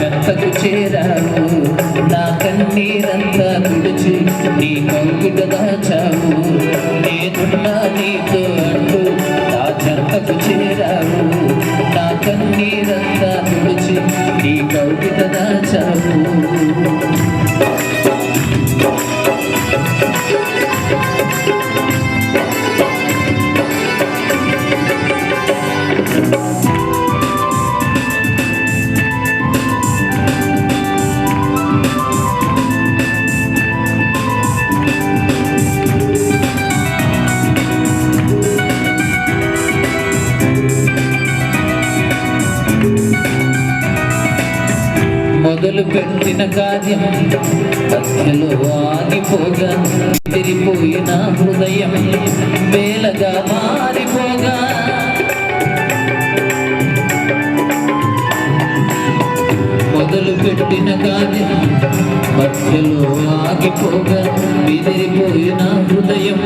నా చేరావు. నా కన్నీరంతా విడిచి నీ కంకుట దాచావు నేనున్నా నీతో అంటూ నా చెంతకు చేరావు. నా కన్నీరంతా విడిచి నీ కౌగిట దాచావు మొదలు పెట్టిన కార్యం మధ్యలో ఆగిపోగా తిరిగిపోయిన హృదయం వేలగా మారిపోగా. మొదలు పెట్టిన కార్యం మధ్యలో ఆగిపోగా విదిరిపోయిన హృదయం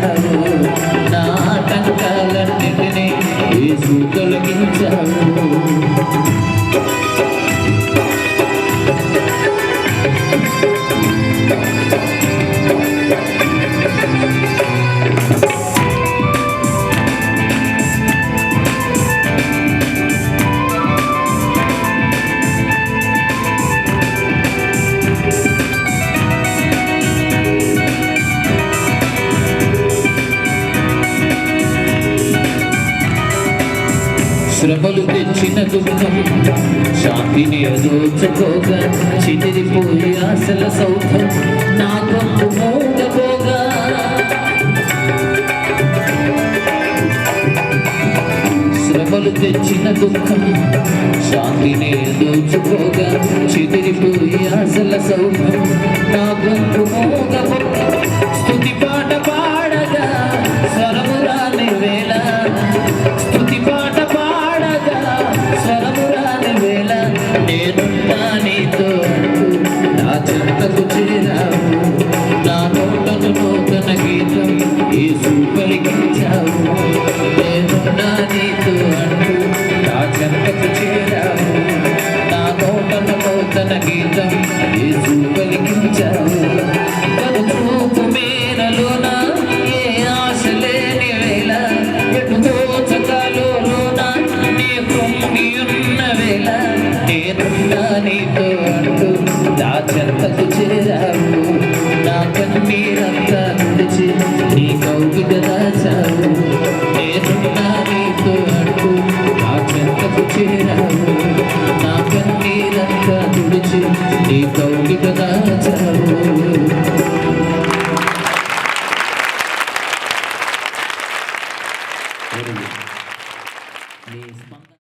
తొలగించావు నా ఆటంకాలన్నిటినీ ఏసు తొలగించావు శ్రమలు తెచ్చిన దుఃఖం. శాంతిని అదోచుకోగా చిదిరిపోయి ఆశల సౌధం. నా గొంతు మూగపోగా శ్రమలు తెచ్చిన దుఃఖం. శాంతిని దోచుకోగా చిదిరిపోయి ఆశల సౌధం. నా గొంతు మూగపోగా నీతో నా చెంతకు చేరావు. నా నోటను నూతన గీతం ఏసు నేను నా నీతో అంటూ నా చెంతకు చేరావు. నా నోటను నూతన గీతం ఈ పలికించావు కను చూపు మేరలోన ఏ ఆశ లేని వేళ ఎటు నీ ఉన్న వేళ నేనున్నా నీతో నీ స్పందన